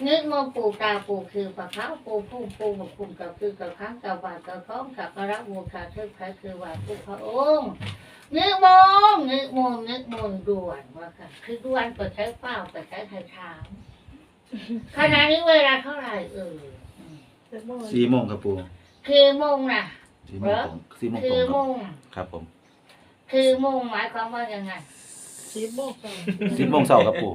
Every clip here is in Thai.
นะนึกมองปูตาปูคือปะเขาปูพุ่งปูมาคุมกับคือกับข้างกับบาดกับข้องกับกระบูชาเทิดใครคือว่าปูพระองค์นึกมองนึกมองนึกมองด่วนว่าค่ะคือด่วนไปใช้เป้าไปใช้ไทยถามขณะนี้เวลาเท่าไหร่เออสี่โมงครับปูคือโมงน่ะสี่โมงตรงสี่โมงตคืรองโมครับงครับผม คือโมงหมายความว่ายังไงสิบโมงก่อนสิบโมงเช้าครับปู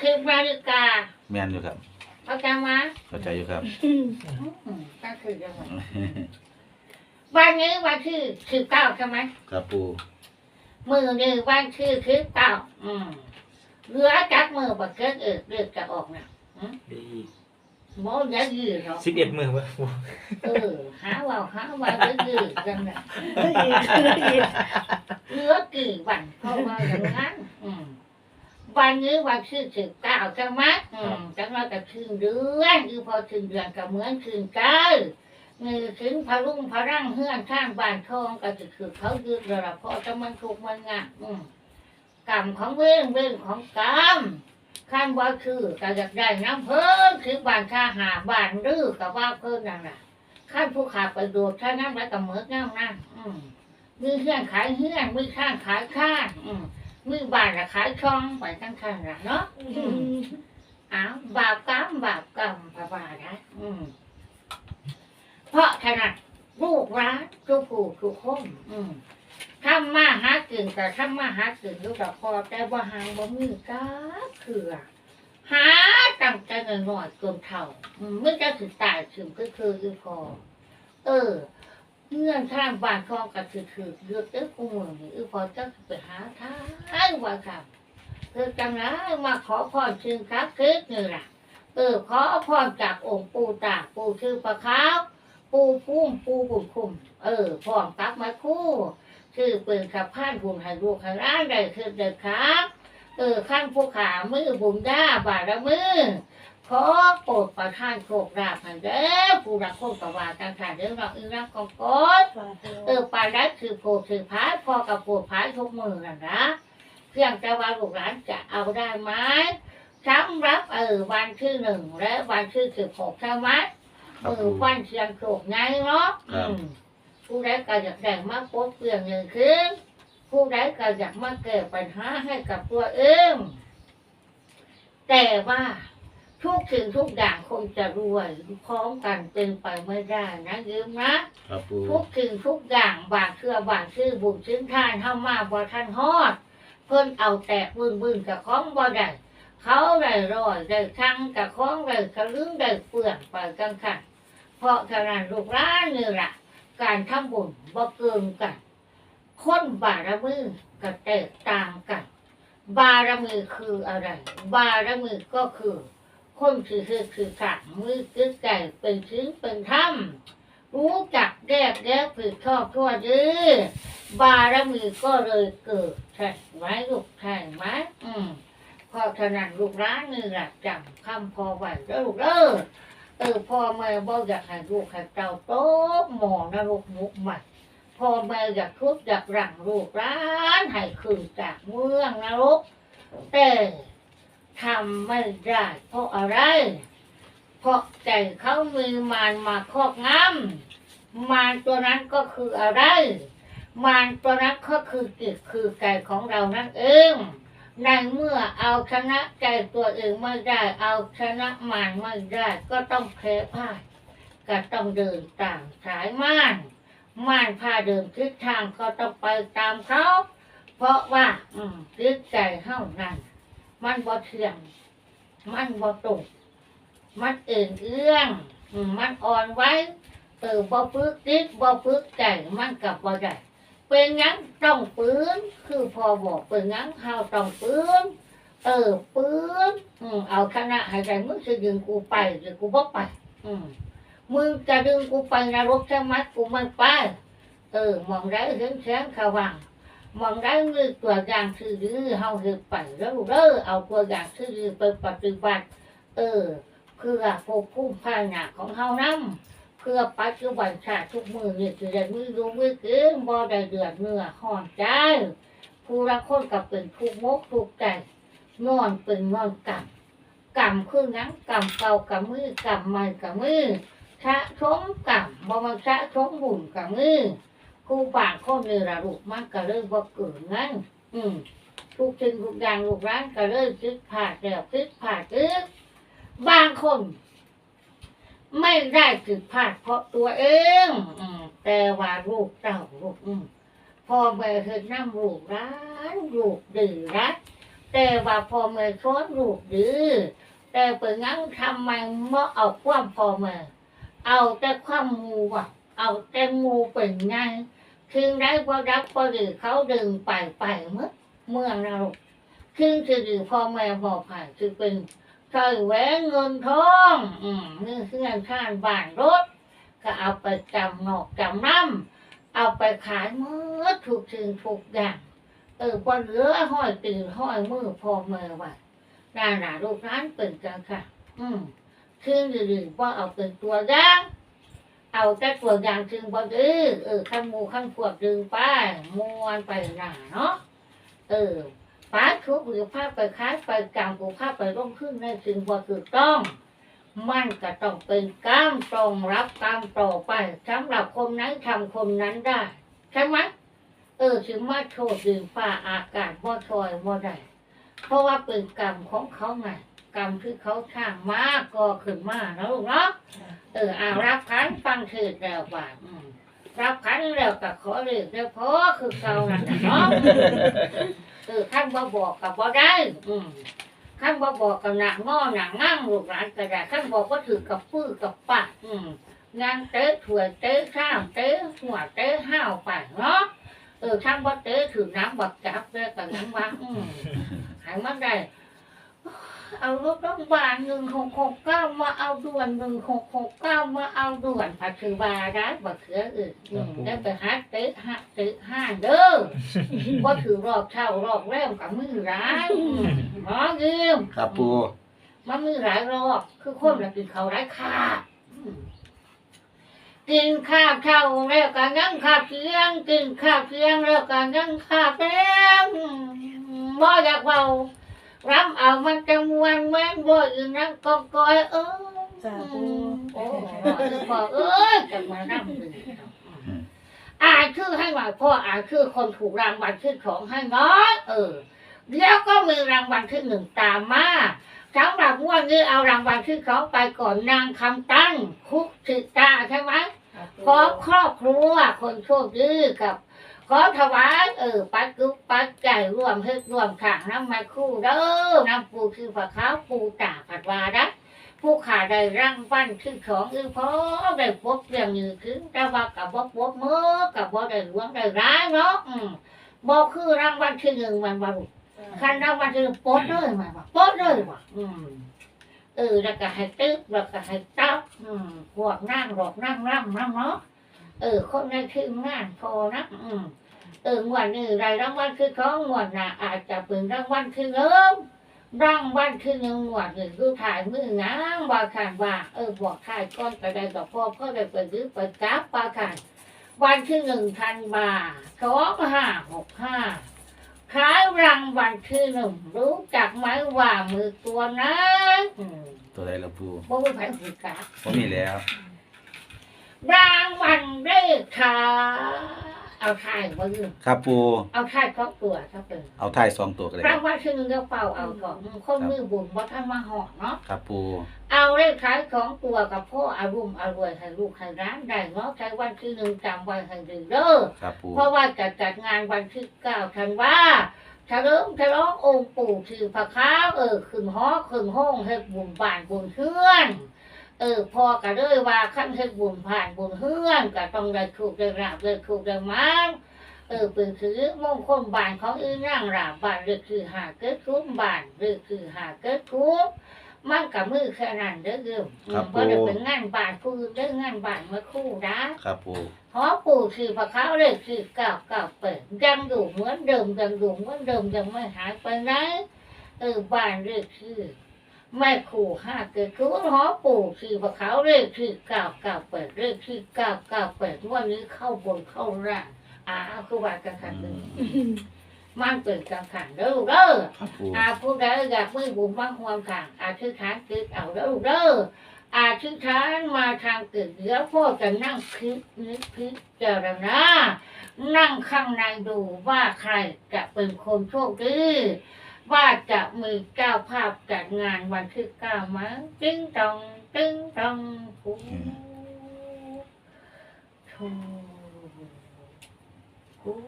คือนาฬิกาแมนอยู่ครับ เข้าใจไหมเข้าใจอยู่ครับอืมก็คือยังไงวันนี้วันที่สิบเก้าใช่ไหมครับปูมือนี่วันที่สิบเก้าอืมเหลือจักมือบักเกิดเออเลือกจะออกนะอืมดีโมเดี๋ยวยืดเนาะสิบเอ็ดมือวะเออหาว่าหาว่าเดี๋ยวยืดกันนะได้ยินได้ยินเหลือกี่วันเพราะว่าอย่างนั้นอืม วันนี้วันที่สิบเก้าใช่ไหมอืมจังเราจะคืนเดือนคือพอคืนเดือนก็เหมือนคืนเก้ามือถึงพะรุ่งพะร่างเฮือนข้างบ้านทองก็จะคือเขายึดระดับพอจะมันถูกมันงะอืมกรรมของเว้นเว้นของกรรมขั้นว่าคือก็อยากได้น้ำเพิ่มคือบ้านข้าหาบ้านรื้อกับว่าเพิ่มนั่นแหละขั้นผู้ขาไปโดดท่านั้นไว้กับเหมือนเงานั่นอืมมีเฮือนขายเฮือนมีข้างขายข้างอืม มีบ้านละขายช่องไปทั้งข้างละเนาะอืมอ้าวบาปกรรมบาปกรรมพระบานะอืมเพราะขนาดลูกร้านทุกผู้ทุกคนอืมทำมาหากินแต่ทำมาหากินลูกดอกพอแต่ว่าหางบ่มีก้าคือหาตั้งใจหน่อยๆจนเท่าอืมไม่จะถึงตายถึงก็คืออีพอเออ เงื่อนข้างบานคองก็คือคือเลือกเอ้กูมือนี่อีพอจะไปหาทางว่าครับเธอจังนะมาขอพรชิงครับคือนี่ล่ะเออขอพรจากองค์ปู่ตาปู่ชื่อประคาวปูพุ่มปูบุญคุม เออพร้อมตักม้คู่ คือเปิดขับผ่านบุญให้ลูกให้ร้านได้คือเด็กครับ เออขั้นผู้ขามือบุญด้าบาดละมือ ขอโปรดประทานโชคลาภให้เด้อผู้รักคนกว่าการขาดเรื่องเราอีรักของกดเออปลาได้คือโพคือพายพอกับโพพายทุกมือน่ะนะเพียงแต่ว่าลูกหลานจะเอาได้ไหมสำรับเออวันที่หนึ่งและวันที่สิบหกใช่ไหมครับมือปูฟันเชียงโขกไงเนาะผู้ใดก็อยากได้มาปลดเปลี่ยนเงินขึ้นผู้ใดก็อยากมาแก้ปัญหาให้กับตัวเองแต่ว่า ทุกสิ่งทุกอย่างคงจะรวยพร้อมกันเป็นไปไม่ได้นะยืมนะ ครับปูทุกสิ่งทุกอย่างบางเชื่อบางชื่อบุญชื่นทานเข้ามาบ่ท่านฮอด เพิ่นเอาแตกบึ้นบึ้นกับของบ่ได้เขาได้รอยได้ช่างกับของได้กระลึงได้เปลือกไปกันค่ะเพราะฉะนั้นลูกร้านนี่แหละการทำบุญบ่เกินกันคนบารมีก็แตกต่างกัน บารมีคืออะไร บารมีก็คือ คนคือคือคือขังมือคือใจเป็นชิ้นเป็นถ้ำรู้จักแยกแยะผิดชอบชั่วดีบารมีก็เลยเกิดใช่ไหมลูกใช่ไหมอืมเพรานั้นลูกร้านนี่แหละจำคำพอไหว้แล้วลูกเออเออพ่อแม่บอกอยากให้ลูกให้เจ้าโตหมอนรกมุกใหม่พ่อแม่อยากทุบอยากหลังลูกร้านให้คืนจากเมืองนรกแต่ ทำไม่ได้เพราะอะไร เพราะใจเขามีมารมาครอบงำมารตัวนั้นก็คืออะไร มารตัวนั้นก็คือจิตคือใจของเรานั่นเองในเมื่อเอาชนะใจตัวเองไม่ได้ เอาชนะมารไม่ได้ ก็ต้องแพ้พ่ายก็ต้องเดินตามสายม่านม่านพาเดินทิศทางก็ต้องไปตามเขา เพราะว่าอืมจิตใจเท่านั้น มันบ่เที่ยงมันบ่ตรงมันเอ็นเอื้องมันอ่อนไว้เออบ่ฝึกจิตบ่ฝึกใจมันกับบ่ได้เป็นงั้นต้องปื้นคือพอบอกเป็นงั้นเฮาต้องปื้นเออปื้นอืมเอาคณะให้ใจมึงสิดึงกูไปหรือกูบ่ไป อืมมึงจะดึงกูไปนรกใช่ไหมกูไม่ไปเออมองได้เห็นแสงขวัง มองได้มือตัวอย่างคือดื้อเฮาเฮ็ดไปแล้วเด้อเอาตัวอย่างคือดื้อไปปฏิบัติ เออ เพื่อควบคุมภายหนาของเฮานำเพื่อปัจจุบันชาติทุกมือเนี่คือได้มือรู้มือเกินบ่ได้เดือดเนื้อห่อนใจผู้ละคนกับเป็นทุกมกทุกใจนอนเป็นนอนกรรมกรรมคือหยังกรรมเก่ากับมือกรรมใหม่กับมือชะชมกรรมบ่มันชะชมบุญกับมือ ผู้บางคนนี่ระลูกมันก็เลยบ่เกิดงั้น อืมทุกสิ่งทุกอย่างลูกร้านก็เลยคิดผ่าดแล้วคิดผ่าดอึกบางคน ไม่ได้ผิดพลาดเพราะตัวเองอืมแต่ว่าลูกเต่าลูกอืมพ่อแม่เคยนั่งลูกร้านลูกดื้อรักแต่ว่าพ่อแม่สอนลูกดื้อแต่เป็นงั้นทำไมเมื่อเอาความพ่อแม่เอาแต่ความมูว่ะเอาแต่งูเป็นไง ถึงได้พอรักพอดื้อเขาดึงไปไปเมื่อเมืองเราถึงจะดื้อพ่อแม่บอกผ่านคือเป็นใส่แหวนเงินทองอืมนี่คือเงินข้างบ้านรถ ก็เอาไปจำนอกจำน้ำเอาไปขายเมื่อถูกสิ่งถูกอย่างเออพอเหลือห้อยตื่นห้อยมือพอเมื่อไว้ด้านหน้าลูกร้านเป็นกันค่ะ อืมคือดื้อว่าเอาเป็นตัวอย่าง เอาแต่ตัวอย่างถึงบ่ดื้อเออขั้นหมูขั้นพวกดึงไปมวนไปหนาเนาะเออป้าทุกหรือภาพไปค้ายไปกลางกูภาพไปร่มขึ้นในสิ่งบ่ถูกต้อง มันก็ต้องเป็นกรรมตรงรับกรรมต่อไปสำหรับคนนั้นทำคนนั้นได้ใช่ไหมเออถึงมาโทษดินฟ้าอากาศบ่ชอยบ่ได้เพราะว่าเป็นกรรมของเขาไง กรรมที่เขาสร้างมาก็ขึ้นมาแล้วลูกเนาะเออเอารับขันฟังเถิดแล้วว่าอืมรับขันแล้วก็ขอเรียกแล้วพอคือเก่านั่นแหละเนาะเออขั้นบ่บอกกับบ่ได้อืมขั้นบ่บอกกับหนักงอหนักง่างลูกหลานก็ได้ขั้นบอกก็ถือกับฟื้อกับปากอืมงานเตะถั่วยเตะข้าวเตะหัวเตะห้าวไปเนาะเออขั้นบ่เตะถือน้ำบักจับเลยกับน้ำวางอืมใหายมันได้ เอารถโรงพยาบาลหนึ่งหกหกเก้ามาเอาด่วนหนึ่งหกหกเก้ามาเอาด่วนผัดคือบาได้บักเขืออื่นอืมได้ไปหาเตะหาเตะห้าเด้อว่าถือรอบเช่ารอบแรมกับมือร้ายหมอเยี่ยมครับปูมันมือหลายรอบ คือคนละกินเขาวหลายคาบอืมกินข้าวเช่าแล้วกันยังข้าวเที่ยง กินข้าวเที่ยงแล้วกันยังข้าวแล้งบ่อยากเบา รำเอามันจะมวนแม่นบ่อีนั่งกองกอยเอ้ยจ้าปูโอ้ยพ่อเอ้ยจะมานั่งดูอ่านชื่อให้หน่อยพ่ออ่านชื่อคนถูกรางวัลที่สองให้น้อยเออ แล้วก็มีรางวัลที่หนึ่งตามมาสำหรับงวดนี้เอารางวัลที่สองไปก่อนนางคำตั้งคุกสิตาใช่ไหมขอครอบครัวคนโชคดีกับ ขอถวายเออปัดกุ๊กปัดใจรวมเฮ็ดรวมขางน้ำมาคู่เด้อน้ำปูคือผักขาวปูตาผัดวานะผู้ขาได้รางวัลที่สองอือพอได้พบเรื่องนี้คือแต่ว่ากับบ่พบมือกับบ่ได้หลวงได้ร้ายเนาะอืมบ่คือรางวัลที่หนึ่งมันบ่รู้คันรางวัลที่หนึ่งโป๊ดเลยมันว่าโป๊ดเลยว่ะอืมเออแล้วก็ให้ตึ๊บแล้วก็ให้ตับอืมพวกนั่งหลอกนั่งร่ำนั่งเนาะ เออ คนในทีมงานพอนะอืมเอองวดนี้รายรางวัลคือของงวดหน่ะ อาจจะเป็นรางวัลคือเงิมรางวัลคือหนึ่งงวดนี่คือถ่ายมือนะว่าขานว่า เออบอกถ่ายก้อนกระไดกับพ่อพ่อได้ไปยื้อไปกราบปลาขานวันที่หนึ่งพันบาทสองห้าหกห้าขายรางวัลที่หนึ่งรู้จักไหมว่ามือตัวนั้นอืมตัวใดละปูบ่มีใครถือกราบผมมีแล้ว รางวัลเลขท้ายเอาถ่ายมายืมครับปูเอาถ่ายครอบตัวถ้าเป็นเอาท้ายสองตัวกันเลยรางวัลที่หนึ่งก็เป่าเอาก่อนคนมือบุญว่าท่านมาหอเนาะครับปูเอาเลขท้ายของตัวกับพ่ออารุมอารวยให้ลูกให้ร้านได้เนาะใช้วันที่หนึ่งจำไว้ให้ดีเด้อครับปูเพราะว่าจะจัดงานวันที่เก้าธันวาเฉลิมฉลององค์ปู่ชื่อพระค้าวเออขึ้นหอขึ้นห้องเฮ็ดบุญบ้านบุญเฮือน เออพอก็เลยว่าขั้นเฮ็ดบุญผ่านบุญเฮือนก็ต้องได้ถูกได้ราบได้ถูกได้มันเออเป็นคือมงคลบานของอีนั่งราบบ้านเรียกคือหาเกิดคุ้มบานเรียกคือหาเกิดคุ้มมันกับมือแค่นั้นเด้อเดิมครับเพราะจะปู่เป็นงานบาทผู้อื่นเด้องานบาทมาคู่นะครับปูหอปู่คือพระเขาเลยคือเก่าเก่าเปิดยังอยู่เหมือนเดิมยังอยู่เหมือนเดิมยังไม่หายไปไหนเออบ้านเรียกชื่อ แม่ขู่ห้าเกิดคือว่าหอปู่คือพระเขาเรียกคือเก่าเก่าเปิดเรียกคือเก่าเก่าเปิดวันนี้เข้าบนเข้าร่างอ้าวคือว่ากันขันหนึ่งมันเปิดกันขันเด้อเด้อครับปูอาผู้ใดอยากมือบุญบ้างความขังอาชื่อฐานคือเอาเด้อเด้ออาชื่อฐานมาทางเกิดเดี๋ยวพ่อจะนั่งคิดนึกพิจารณานั่งข้างในดูว่าใครจะเป็นคนโชคดี ว่าจะมีเจ้าภาพจัดงานวันที่เก้ามั้งตึ้งตองตึ้งตองผู้โชผู้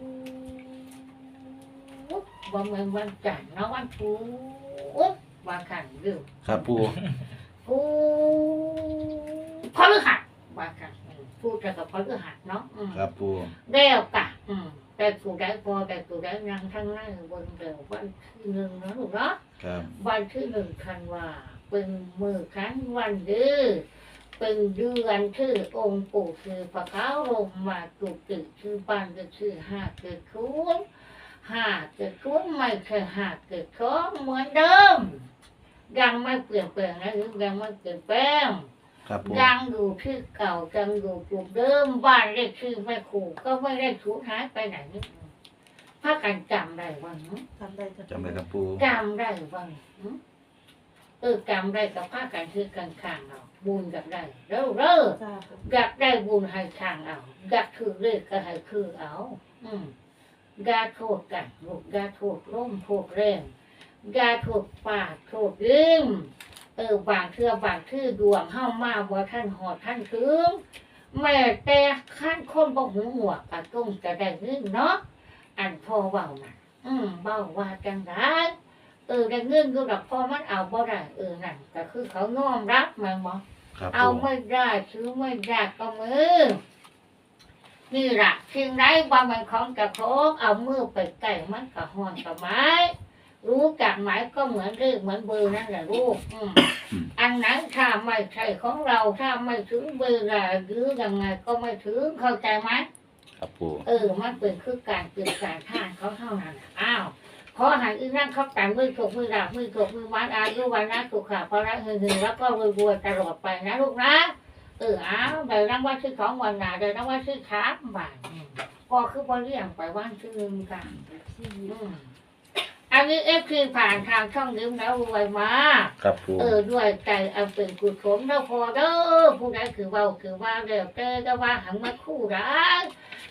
วันเมืองวันจันทร์เนาะวันพุธวันขันอยู่ครับปูผู้พฤหัสวันขันพูดกับพฤหัสเนาะอืมครับปูเร็วกะอืม แต่กูได้พอแต่กูได้ยังทั้งนั้นบนเร็ววันที่หนึ่งเนาะลูกเนาะครับวันที่หนึ่งธันวาเป็นมือครั้งวันเดือเป็นเดือนชื่อองค์ปู่คือพระเขาลงมาตุกติชื่อบ้านก็ชื่อห้าเกิดคุ้นห้าเกิดคุ้นไม่เคยห้าเกิดท้องเหมือนเดิมยังไม่เปลี่ยนแปลงนะหรือยังไม่เปลี่ยนแปลง ครับปูยังอยู่ที่เก่ายังอยู่กลุ่มเดิมบ้านเลขชื่อแม่ครูก็ไม่ได้สูญหายไปไหนพากันจำได้วันทำได้จ้ะจำได้ครับปูจำได้วันเออจำได้กับพากันคือกันข้างเอาบุญกับได้เร็วเร็วจ้าอยากได้บุญให้ข้างเอาอยากคือเลขก็ให้คือเอา อืมอยาโทษกันลูกอยาโทษร่มโทษแรงอยาโทษปากโทษลืม เออบางเทื่อบางทื่อดวงเข้ามาว่าท่านหอดท่านถึงแม่แต่ขั้นคนบ่หูหมวกกะต้องจะได้เงินเนาะอันพอเบาน่ะ อืมเบาว่าจังได้เออได้เงินก็ดอกพอมันเอาบ่ได้เออนั่นก็คือเขาน้อมรับมันบ่ครับเอาปูไม่ได้ซื้อไม่ได้ก็มือนี่แหละสิ่งใดบ่มันของกระโคกเอามือไปใกล้มันก็ห่อนกับไม้ รู้จักไหมก็เหมือนเลขเหมือนเบอร์นั่นแหละลูกอืมอันนั้นถ้าไม่ใช่ของเราถ้าไม่ถึงเบอร์อะหรือยังไงก็ไม่ถึงเข้าใจไหมครับปูเออมันเป็นคือการเปลี่ยนการท่านเขาเท่านั้นน่ะอ้าวขอหันอีนั่งเขาแต่มือถกมือดาบมือถกมือมัดอายุวันนะสุขาพระหึงหึงแล้วก็รวยๆตลอดไปนะลูกนะเอออ้าวเดี๋ยวนั่งว่าชื่อของวันหนาเดี๋ยวนั่งว่าชื่อขาบานอืมพอคือพอเรียงไปว่านชื่อหนึ่งกัน อืมอันนี้เอฟคือผ่านทางช่องยืมแล้วรวยมากครับปูเออด้วยใจอันเป็นกุศลแล้วพอเด้อผู้ใดคือเว่าคือว่าเดี๋ยวเจอก็ว่าหังมาคู่ร้าย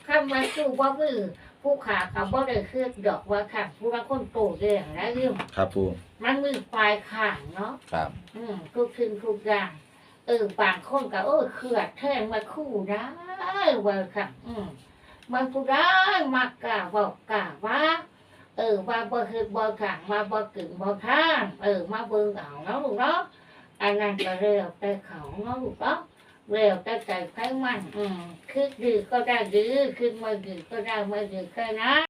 ข้ามาคู่ว่ามือผู้ขาคำว่าได้เคลื่อนดอกว่าค่ะผู้ละคนโตเรื่องนะเรื่องครับปูมันมือปลายข่างเนาะครับ อืมทุกสิ่งทุกอย่างเออบางคนก็เออเขื่อแท่งมาคู่ได้ว่าค่ะ อืมมันผู้ได้มากกะบอกกะว่า เออว่าบ่คือบ่ขังมาบ่กึ่งบ่ข้างเออมาเบิ่งเอาเนาะลูกเนาะอันนั้นก็เร็วแต่เขาเนาะลูกเนาะเร็วแต่ใจไขมัน อืมคือดีก็ได้ดื้อคือไม่ดื้อก็ได้ไม่ดื้อแค่นั้น